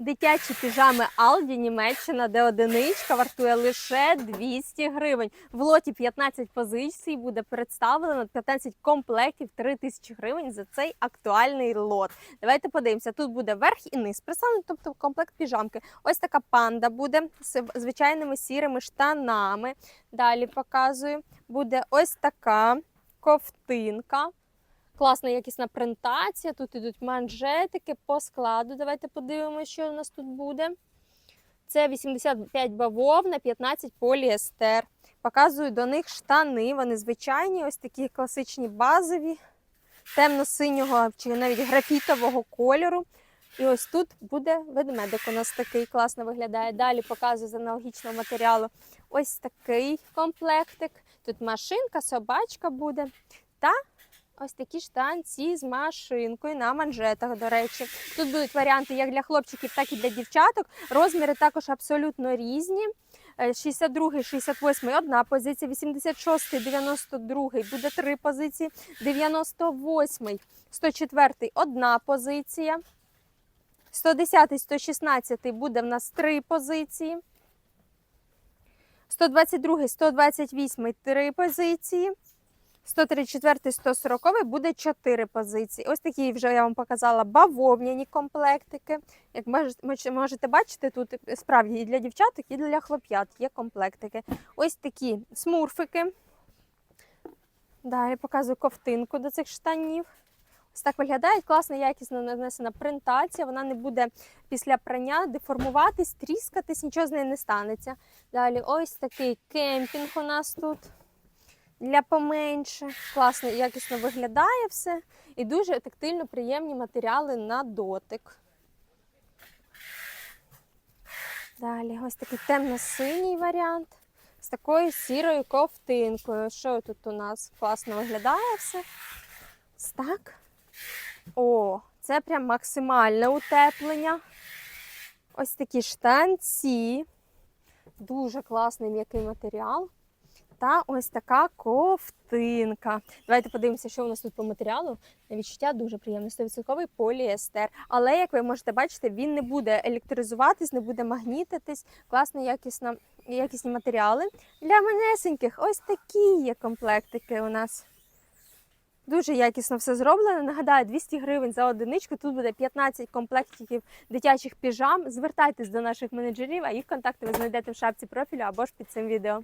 Дитячі піжами Aldi Німеччина, де одиничка вартує лише 200 гривень. В лоті 15 позицій буде представлено 15 комплектів 3000 гривень за цей актуальний лот. Давайте подивимося. Тут буде верх і низ представлений, тобто комплект піжамки. Ось така панда буде з звичайними сірими штанами. Далі показую. Буде ось така ковтинка. Класна якісна принтація. Тут ідуть манжетики по складу. Давайте подивимося, що у нас тут буде. Це 85 бавовна, 15 поліестер. Показую до них штани. Вони звичайні, ось такі класичні базові, темно-синього чи навіть графітового кольору. І ось тут буде ведмедик у нас такий класно виглядає. Далі показую з аналогічного матеріалу ось такий комплектик. Тут машинка, собачка буде. Та ось такі штанці з машинкою на манжетах, до речі. Тут будуть варіанти як для хлопчиків, так і для дівчаток. Розміри також абсолютно різні. Е, 62, 68 одна позиція, 86, 92 буде три позиції, 98, 104 одна позиція. 110, 116 буде в нас три позиції. 122, 128 три позиції. 134, 140 буде 4 позиції. Ось такі вже я вам показала бавовняні комплектики. Як можете- бачити, тут справді і для дівчаток, і для хлоп'ят є комплектики. Ось такі смурфики. Далі показую ковтинку до цих штанів. Ось так виглядає класно, якісно нанесена принтація. Вона не буде після прання деформуватись, тріскатись, нічого з нею не станеться. Далі ось такий кемпінг у нас тут для поменше. Класно, якісно виглядає все. І дуже тактильно приємні матеріали на дотик. Далі ось такий темно-синій варіант з такою сірою ковтинкою. Що тут у нас класно виглядає все? Так. О, це прям максимальне утеплення. Ось такі штанці. Дуже класний м'який матеріал. Та ось така ковтинка. Давайте подивимося, що у нас тут по матеріалу. На відчуття дуже приємно. 100% поліестер. Але, як ви можете бачити, він не буде електризуватись, не буде магнітитись. Класно, якісно, якісні матеріали. Для манесеньких ось такі є комплектики у нас. Дуже якісно все зроблено. Нагадаю, 200 гривень за одиничку. Тут буде 15 комплектів дитячих піжам. Звертайтесь до наших менеджерів, а їх контакти ви знайдете в шапці профілю або ж під цим відео.